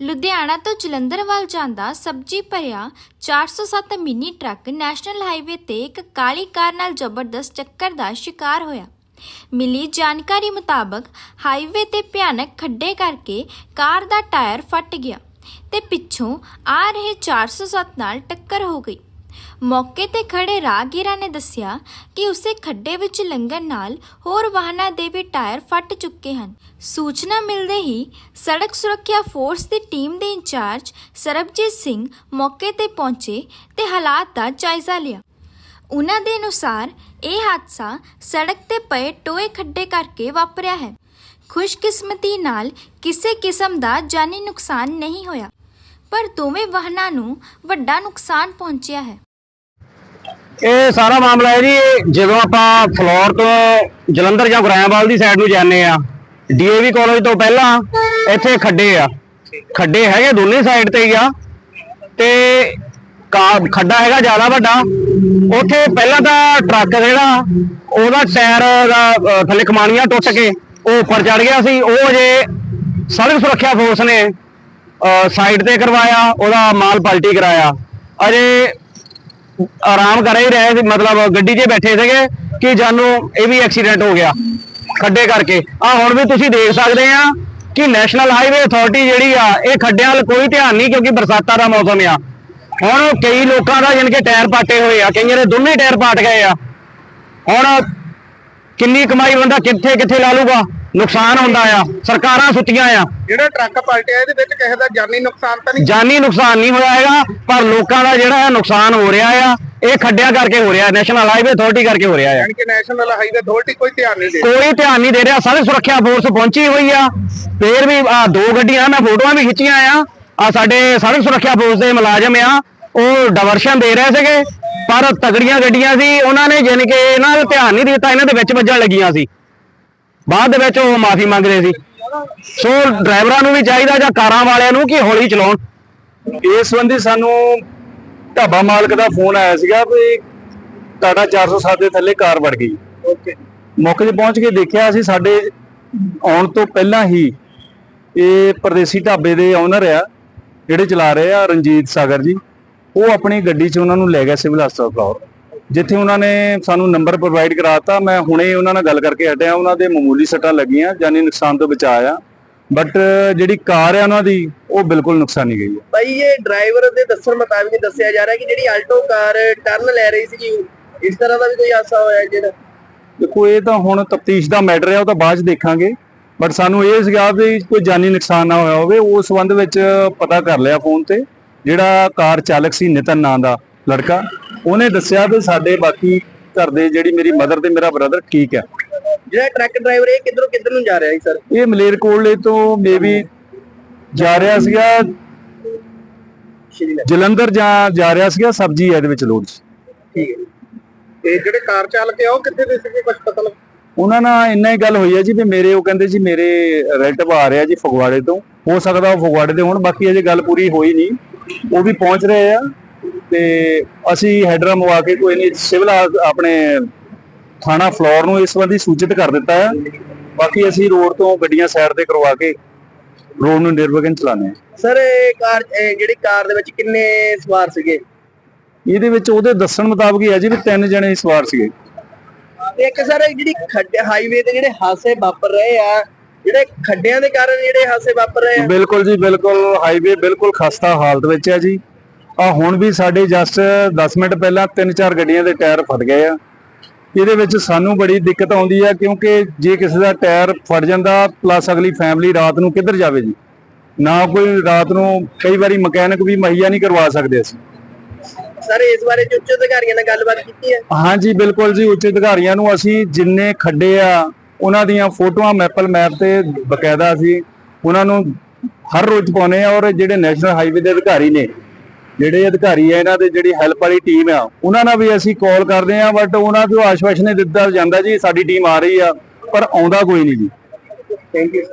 ਲੁਧਿਆਣਾ ਤੋਂ ਜਲੰਧਰ ਵੱਲ ਜਾਂਦਾ ਸਬਜ਼ੀ ਭਰਿਆ 407 ਮਿੰਨੀ ਟਰੱਕ ਨੈਸ਼ਨਲ ਹਾਈਵੇ ਤੇ ਇੱਕ ਕਾਲੀ ਕਾਰ ਨਾਲ ਜ਼ਬਰਦਸਤ ਟੱਕਰ ਦਾ ਸ਼ਿਕਾਰ ਹੋਇਆ। ਮਿਲੀ ਜਾਣਕਾਰੀ ਮੁਤਾਬਕ ਹਾਈਵੇ ਤੇ ਭਿਆਨਕ ਖੱਡੇ ਕਰਕੇ ਕਾਰ ਦਾ ਟਾਇਰ ਫਟ ਗਿਆ ਤੇ ਪਿੱਛੋਂ ਆ ਰਹੇ 407 ਨਾਲ ਟੱਕਰ ਹੋ ਗਈ। ਮੌਕੇ ਤੇ ਖੜੇ ਰਾਹਗੀਰਾਂ ਨੇ ਦੱਸਿਆ ਕਿ ਉਸੇ ਖੱਡੇ ਵਿੱਚ ਲੰਘਣ ਨਾਲ ਹੋਰ ਵਾਹਨਾਂ ਦੇ ਵੀ ਟਾਇਰ ਫਟ ਚੁੱਕੇ ਹਨ। ਸੂਚਨਾ ਮਿਲਦੇ ਹੀ ਸੜਕ ਸੁਰੱਖਿਆ ਫੋਰਸ ਦੀ ਟੀਮ ਦੇ ਇੰਚਾਰਜ ਸਰਬਜੀਤ ਸਿੰਘ ਮੌਕੇ ਤੇ ਪਹੁੰਚੇ ਤੇ ਹਾਲਾਤ ਦਾ ਜਾਇਜ਼ਾ ਲਿਆ। ਉਹਨਾਂ ਦੇ ਅਨੁਸਾਰ ਇਹ ਹਾਦਸਾ ਸੜਕ ਤੇ ਪਏ ਟੋਏ ਖੱਡੇ ਕਰਕੇ ਵਾਪਰਿਆ ਹੈ। ਖੁਸ਼ਕਿਸਮਤੀ ਨਾਲ ਕਿਸੇ ਕਿਸਮ ਦਾ ਜਾਨੀ ਨੁਕਸਾਨ ਨਹੀਂ ਹੋਇਆ, ਪਰ ਦੋਵੇਂ ਵਾਹਨਾਂ ਨੂੰ ਵੱਡਾ ਨੁਕਸਾਨ ਪਹੁੰਚਿਆ ਹੈ। ਇਹ ਸਾਰਾ ਮਾਮਲਾ ਹੈ ਜੀ, ਜਦੋਂ ਆਪਾਂ ਫਲੋਰ ਤੋਂ ਜਲੰਧਰ ਜਾਂ ਗੁਰਾਇਆਂਵਾਲ ਦੀ ਸਾਈਡ ਨੂੰ ਜਾਂਦੇ ਆ ਡੀਏਵੀ ਕਾਲਜ ਤੋਂ ਪਹਿਲਾਂ ਇੱਥੇ ਖੱਡੇ ਆ। ਖੱਡੇ ਹੈਗੇ ਦੋਨੇ ਸਾਈਡ ਤੇ ਹੀ ਆ। ਤੇ ਕਾ- ਖੱਡਾ ਹੈਗਾ ਜ਼ਿਆਦਾ ਵੱਡਾ। ਉੱਥੇ ਪਹਿਲਾਂ ਤਾਂ ਟਰੱਕ ਜਿਹੜਾ, ਉਹਦਾ ਟਾਇਰ ਦਾ ਥੱਲੇ ਕਮਾਨੀਆਂ ਟੁੱਟ ਕੇ ਉਹ ਉੱਪਰ ਚੜ ਗਿਆ ਸੀ। ਉਹ ਜੇ ਸੜਕ ਸੁਰੱਖਿਆ ਫੋਰਸ ਨੇ ਸਾਈਡ ਤੇ ਕਰਵਾਇਆ, ਉਹਦਾ ਮਾਲ ਪਲਟੀ ਕਰਾਇਆ। ਅਜੇ ਆਰਾਮ ਕਰ ਹੀ ਰਹੇ ਸੀ, ਮਤਲਬ ਗੱਡੀ 'ਚ ਬੈਠੇ ਸੀਗੇ ਕਿ ਜਾਨੂੰ ਇਹ ਵੀ ਐਕਸੀਡੈਂਟ ਹੋ ਗਿਆ। ਖੱਡੇ ਕਰਕੇ। ਆ ਹੁਣ ਵੀ ਤੁਸੀਂ ਦੇਖ ਸਕਦੇ ਆ ਕਿ ਨੈਸ਼ਨਲ ਹਾਈਵੇ ਅਥਾਰਟੀ ਜਿਹੜੀ ਆ, ਇਹ ਖੱਡਿਆਂ ਵੱਲ ਕੋਈ ਧਿਆਨ ਨਹੀਂ ਕਿਉਂਕਿ ਬਰਸਾਤਾਂ ਦਾ ਮੌਸਮ ਆ। ਹੁਣ ਕਈ ਲੋਕਾਂ ਦਾ ਜਾਣੀ ਕਿ ਟਾਇਰ ਪਾਟੇ ਹੋਏ ਆ, ਕਈਆਂ ਦੇ ਦੋਨੇ ਟਾਇਰ ਪਾਟ ਗਏ ਆ। ਹੁਣ ਕਿੰਨੀ ਕਮਾਈ ਬੰਦਾ ਕਿੱਥੇ ਕਿੱਥੇ ਲਾ ਲੂਗਾ? ਨੁਕਸਾਨ ਹੁੰਦਾ ਆ ਸਰਕਾਰਾਂ ਸੁੱਤੀਆਂ ਆ। ਜਿਹੜਾ ਟਰੱਕ ਪਲਟਿਆ ਇਹਦੇ ਵਿੱਚ ਕਿਸੇ ਦਾ ਜਾਨੀ ਨੁਕਸਾਨ ਤਾਂ ਨਹੀਂ? ਜਾਨੀ ਨੁਕਸਾਨ ਨਹੀਂ ਹੋਇਆ ਹੈਗਾ ਪਰ ਲੋਕਾਂ ਦਾ ਜਿਹੜਾ ਹੈ ਨੁਕਸਾਨ ਹੋ ਰਿਹਾ ਆ ਇਹ ਖੱਡਿਆਂ ਕਰਕੇ ਹੋ ਰਿਹਾ ਨੈਸ਼ਨਲ ਹਾਈਵੇ ਅਥਾਰਟੀ ਕਰਕੇ ਹੋ ਰਿਹਾ ਆ। ਯਾਨੀ ਕਿ ਨੈਸ਼ਨਲ ਹਾਈਵੇ ਅਥਾਰਟੀ ਕੋਈ ਧਿਆਨ ਨਹੀਂ ਦੇ ਕੋਈ ਧਿਆਨ ਨਹੀਂ ਦੇ ਰਿਹਾ ਸੜਕ ਸੁਰੱਖਿਆ ਫੋਰਸ ਪਹੁੰਚੀ ਹੋਈ ਆ। ਫੇਰ ਵੀ ਆ ਦੋ ਗੱਡੀਆਂ ਮੈਂ ਫੋਟੋਆਂ ਵੀ ਖਿੱਚੀਆਂ ਆ। ਆ ਸਾਡੇ ਸੜਕ ਸੁਰੱਖਿਆ ਫੋਰਸ ਦੇ ਮੁਲਾਜ਼ਮ ਆ ਉਹ ਡਾਇਵਰਸ਼ਨ ਦੇ ਰਹੇ ਸੀਗੇ ਪਰ ਤਗੜੀਆਂ ਗੱਡੀਆਂ ਸੀ ਉਹਨਾਂ ਨੇ ਜਾਣੀ ਕਿ ਇਹਨਾਂ ਦਾ ਧਿਆਨ ਨਹੀਂ ਦਿੱਤਾ ਇਹਨਾਂ ਦੇ ਵਿੱਚ ਵੱਜਣ ਲੱਗੀਆਂ ਸੀ। ਬਾਅਦ ਦੇ ਵਿੱਚ ਉਹ ਮਾਫੀ ਮੰਗਦੇ ਸੀ। ਸੋ ਡਰਾਈਵਰਾਂ ਨੂੰ ਵੀ ਚਾਹੀਦਾ ਜਾਂ ਕਾਰਾਂ ਵਾਲਿਆਂ ਨੂੰ ਕਿ ਹੌਲੀ ਚਲਾਉਣ। ਇਸ ਸੰਬੰਧੀ ਸਾਨੂੰ ਢਾਬਾ ਮਾਲਕ ਦਾ ਫੋਨ ਆਇਆ ਸੀਗਾ ਵੀ ਟਾਟਾ 407 ਦੇ ਥੱਲੇ ਕਾਰ ਵੜ ਗਈ। ਓਕੇ। ਮੌਕੇ ਤੇ ਪਹੁੰਚ ਕੇ ਦੇਖਿਆ ਅਸੀਂ ਸਾਡੇ ਆਉਣ ਤੋਂ ਪਹਿਲਾਂ ਹੀ ਇਹ ਪਰਦੇਸੀ ਢਾਬੇ ਦੇ ਓਨਰ ਆ ਜਿਹੜੇ ਚਲਾ ਰਹੇ ਆ ਰਣਜੀਤ ਸਾਗਰ ਜੀ ਉਹ ਆਪਣੀ ਗੱਡੀ 'ਚ ਉਹਨਾਂ ਨੂੰ ਲੈ ਗਿਆ ਸਿਵਲ ਹਸਪਤਾਲ ਫਲੋਰ ਜਿੱਥੇ ਉਹਨਾਂ ਨੇ ਸਾਨੂੰ ਨੰਬਰ ਪ੍ਰੋਵਾਈਡ ਕਰਾਤਾ ਮੈਂ ਹੁਣੇ ਉਹਨਾਂ ਨਾਲ ਗੱਲ ਕਰਕੇ ਹਟਿਆ ਉਹਨਾਂ ਦੇ ਮਾਮੂਲੀ ਸੱਟਾਂ ਲੱਗੀਆਂ ਜਾਨੀ ਨੁਕਸਾਨ ਤੋਂ ਬਚਾਇਆ। ਬਟ ਜਿਹੜੀ ਕਾਰ ਆ ਉਹਨਾਂ ਦੀ ਉਹ ਬਿਲਕੁਲ ਨੁਕਸਾਨੀ ਗਈ ਹੈ। ਭਾਈ ਇਹ ਡਰਾਈਵਰ ਦੇ ਦੱਸਣ ਮੁਤਾਬਿਕ ਦੱਸਿਆ ਜਾ ਰਿਹਾ ਕਿ ਜਿਹੜੀ ਆਲਟੋ ਕਾਰ ਟਰਨ ਲੈ ਰਹੀ ਸੀ ਇਸ ਤਰ੍ਹਾਂ ਦਾ ਵੀ ਕੋਈ ਹਾਦਸਾ ਹੋਇਆ ਜਿਹੜਾ? ਦੇਖੋ ਇਹ ਤਾਂ ਹੁਣ ਤਫਤੀਸ਼ ਦਾ ਮੈਟਰ ਹੈ ਉਹ ਤਾਂ ਬਾਅਦ ਚ ਦੇਖਾਂਗੇ। ਬਟ ਸਾਨੂੰ ਇਹ ਸੀਗਾ ਵੀ ਕੋਈ ਜਾਨੀ ਨੁਕਸਾਨ ਨਾ ਹੋਇਆ ਹੋਵੇ ਉਸ ਸੰਬੰਧ ਵਿੱਚ ਪਤਾ ਕਰ ਲਿਆ ਫੋਨ ਤੇ ਜਿਹੜਾ ਕਾਰ ਚਾਲਕ ਸੀ ਨਿਤਨ ਨਾਂ ਦਾ ਲੜਕਾ। ਉਹਨੇ ਦੱਸਿਆ ਵੀ ਸਾਡੇ ਬਾਕੀ ਘਰ ਦੇ ਜਿਹੜੀ ਮੇਰੀ ਮਦਰ ਤੇ ਮੇਰਾ ਬ੍ਰਦਰ ਠੀਕ ਹੈ। ਜਿਹੜਾ ਟਰੱਕ ਡਰਾਈਵਰ ਇਹ ਕਿੱਧਰੋਂ ਕਿੱਧਰ ਨੂੰ ਜਾ ਰਿਹਾ ਸੀ ਸਰ ਇਹ ਮਲੇਰਕੋਟਲੇ ਤੋਂ ਮੇਬੀ ਜਾ ਰਿਹਾ ਸੀਗਾ ਜਲੰਧਰ ਜਾ ਜਾ ਰਿਹਾ ਸੀਗਾ ਸਬਜ਼ੀ ਹੈ ਇਹਦੇ ਵਿੱਚ ਲੋਡ 'ਚ। ਠੀਕ ਹੈ ਤੇ ਜਿਹੜੇ ਕਾਰ ਚਾਲਕ ਆ ਉਹ ਕਿੱਥੇ ਦੇ ਸੀਗੇ ਕੁਝ ਪਤਾ ਲੱਗ ਉਹਨਾਂ ਨਾਲ ਇੰਨਾ ਹੀ ਗੱਲ ਹੋਈ ਹੈ ਜੀ ਵੀ ਮੇਰੇ ਉਹ ਕਹਿੰਦੇ ਜੀ ਮੇਰੇ ਰਿਲੇਟਿਵ ਆ ਰਿਹਾ ਜੀ ਫਗਵਾੜੇ ਤੋਂ। ਹੋ ਸਕਦਾ ਉਹ ਫਗਵਾੜੇ ਦੇ ਹੋਣ ਬਾਕੀ ਅਜੇ ਗੱਲ ਪੂਰੀ ਹੋਈ ਨਹੀਂ। ਉਹ ਵੀ ਪਹੁੰਚ ਰਹੇ ਆ। ਤੇ ਅਸੀਂ ਹੈਡਰ ਮਵਾ ਕੇ ਕੋਈ ਨਹੀਂ ਸਿਵਲ ਆਪਣੇ ਥਾਣਾ ਫਲੋਰ ਨੂੰ ਇਸ ਸੰਬੰਧੀ ਸੂਚਿਤ ਕਰ ਦਿੱਤਾ ਹੈ। ਬਾਕੀ ਅਸੀਂ ਰੋਡ ਤੋਂ ਗੱਡੀਆਂ ਸਾਈਡ ਤੇ ਕਰਵਾ ਕੇ ਰੋਡ ਨੂੰ ਨਿਰਵਿਘਨ ਹਾਂ। ਸਰ ਇਹ ਕਾਰ ਇਹ ਜਿਹੜੀ ਕਾਰ ਦੇ ਵਿੱਚ ਕਿੰਨੇ ਸਵਾਰ ਸੀਗੇ? ਇਹਦੇ ਵਿੱਚ ਉਹਦੇ ਦੱਸਣ ਮੁਤਾਬਕ ਹੀ ਹੈ ਜੀ ਵੀ ਤਿੰਨ ਜਣੇ ਸਵਾਰ ਸੀਗੇ। ਤੇ ਇੱਕ ਸਰ ਜਿਹੜੀ ਖੱਡੇ ਹਾਈਵੇ ਤੇ ਜਿਹੜੇ ਹਾਦਸੇ ਵਾਪਰ ਰਹੇ ਆ ਜਿਹੜੇ ਖੱਡਿਆਂ ਦੇ ਕਾਰਨ ਜਿਹੜੇ ਹਾਦਸੇ ਵਾਪਰ ਰਹੇ ਆ? ਬਿਲਕੁਲ ਜੀ ਬਿਲਕੁਲ ਹਾਈਵੇ ਬਿਲਕੁਲ ਖਸਤਾ ਹਾਲਤ ਵਿੱਚ ਹੈ ਜੀ। ਆ ਹੁਣ ਵੀ ਸਾਡੇ ਜਸਟ 10 ਮਿੰਟ ਪਹਿਲਾਂ ਤਿੰਨ ਚਾਰ ਗੱਡੀਆਂ ਦੇ ਟਾਇਰ ਫਟ ਗਏ ਆ। ਇਹਦੇ ਵਿੱਚ ਸਾਨੂੰ ਬੜੀ ਦਿੱਕਤ ਆਉਂਦੀ ਹੈ ਕਿਉਂਕਿ ਜੇ ਕਿਸੇ ਦਾ ਟਾਇਰ ਫਟ ਜਾਂਦਾ ਪਲੱਸ ਅਗਲੀ ਫੈਮਿਲੀ ਰਾਤ ਨੂੰ ਕਿੱਧਰ ਜਾਵੇ ਜੀ? ਨਾ ਕੋਈ ਰਾਤ ਨੂੰ ਕਈ ਵਾਰੀ ਮਕੈਨਿਕ ਵੀ ਮੁਹੱਈਆ ਨਹੀਂ ਕਰਵਾ ਸਕਦੇ ਅਸੀਂ। ਸਰ ਇਸ ਬਾਰੇ ਉੱਚ ਅਧਿਕਾਰੀਆਂ ਨਾਲ ਗੱਲਬਾਤ ਕੀਤੀ ਹੈ? ਹਾਂਜੀ ਬਿਲਕੁਲ ਜੀ ਉੱਚ ਅਧਿਕਾਰੀਆਂ ਨੂੰ ਅਸੀਂ ਜਿੰਨੇ ਖੱਡੇ ਆ ਉਹਨਾਂ ਦੀਆਂ ਫੋਟੋਆਂ ਮੈਪਲ ਮੈਪ ਤੇ ਬਕਾਇਦਾ ਅਸੀਂ ਉਹਨਾਂ ਨੂੰ ਹਰ ਰੋਜ਼ ਪਾਉਨੇ ਆ ਔਰ ਜਿਹੜੇ ਨੈਸ਼ਨਲ ਹਾਈਵੇ ਦੇ ਅਧਿਕਾਰੀ ਨੇ ਜਿਹੜੇ ਅਧਿਕਾਰੀ ਆ ਇਹਨਾਂ ਦੇ, ਜਿਹੜੀ ਹੈਲਪ ਵਾਲੀ ਟੀਮ ਆ, ਉਹਨਾਂ ਨਾਲ ਵੀ ਅਸੀਂ ਕਾਲ ਕਰਦੇ ਆ ਬਟ ਉਹਨਾਂ ਤੋਂ ਆਸ਼ਵਾਸਨ ਦਿੱਤਾ ਜਾਂਦਾ ਜੀ, ਸਾਡੀ ਟੀਮ ਆ ਰਹੀ ਆ, ਪਰ ਆਉਂਦਾ ਕੋਈ ਨਹੀਂ ਜੀ। Thank you